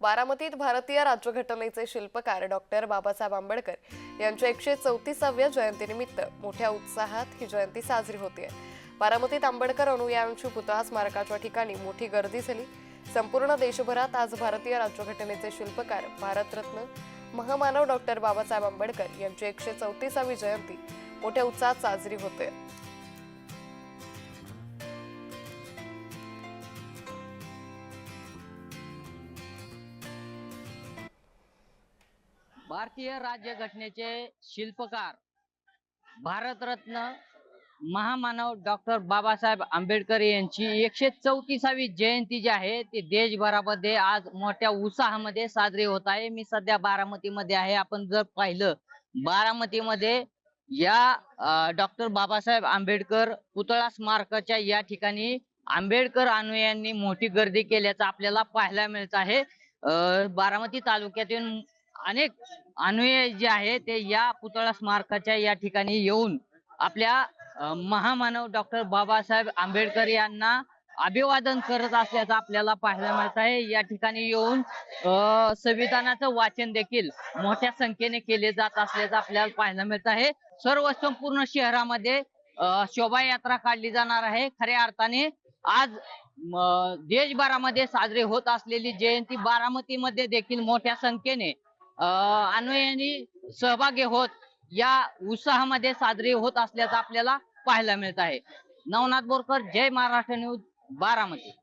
बारामतीत भारतीय राज्यघटनेचे शिल्पकार डॉक्टर बाबासाहेब आंबेडकर यांच्या एकशे चौतीसाव्या जयंतीनिमित्त मोठ्या उत्साहात ही जयंती साजरी होते बारामतीत आंबेडकर अनुयायांची पुतळा स्मारकाच्या ठिकाणी मोठी गर्दी झाली. संपूर्ण देशभरात आज भारतीय राज्यघटनेचे शिल्पकार भारतरत्न महामानव डॉक्टर बाबासाहेब आंबेडकर यांची एकशे चौतीसावी जयंती मोठ्या उत्साहात साजरी होते भारतीय राज्यघटनेचे शिल्पकार भारतरत्न महामानव डॉक्टर बाबासाहेब आंबेडकर यांची एकशे चौतीसावी जयंती जी आहे ती देशभरामध्ये आज मोठ्या उत्साहामध्ये साजरी होत आहे. मी सध्या बारामतीमध्ये आहे. आपण जर पाहिलं बारामतीमध्ये या डॉक्टर बाबासाहेब आंबेडकर पुतळा स्मारकाच्या या ठिकाणी आंबेडकर अनुयांनी मोठी गर्दी केल्याचं आपल्याला पाहायला मिळत आहे. अं, बारामती तालुक्यातून अनेक अनुयायी जे आहे ते या पुतळा स्मारकाच्या या ठिकाणी येऊन आपल्या महामानव डॉक्टर बाबासाहेब आंबेडकर यांना अभिवादन करत असल्याचं आपल्याला पाहायला मिळत आहे. या ठिकाणी येऊन अं, संविधानाचं वाचन देखील मोठ्या संख्येने केले जात असल्याचं आपल्याला पाहायला मिळत आहे. सर्व संपूर्ण शहरामध्ये शोभायात्रा काढली जाणार आहे. खऱ्या अर्थाने आज देशभरामध्ये साजरी होत असलेली जयंती बारामतीमध्ये देखील मोठ्या संख्येने अं, सहभागी होत या उत्साहामध्ये साजरी होत असल्याचं आपल्याला पाहायला मिळत आहे. नवनाथ बोरकर जय महाराष्ट्र न्यूज बारामती.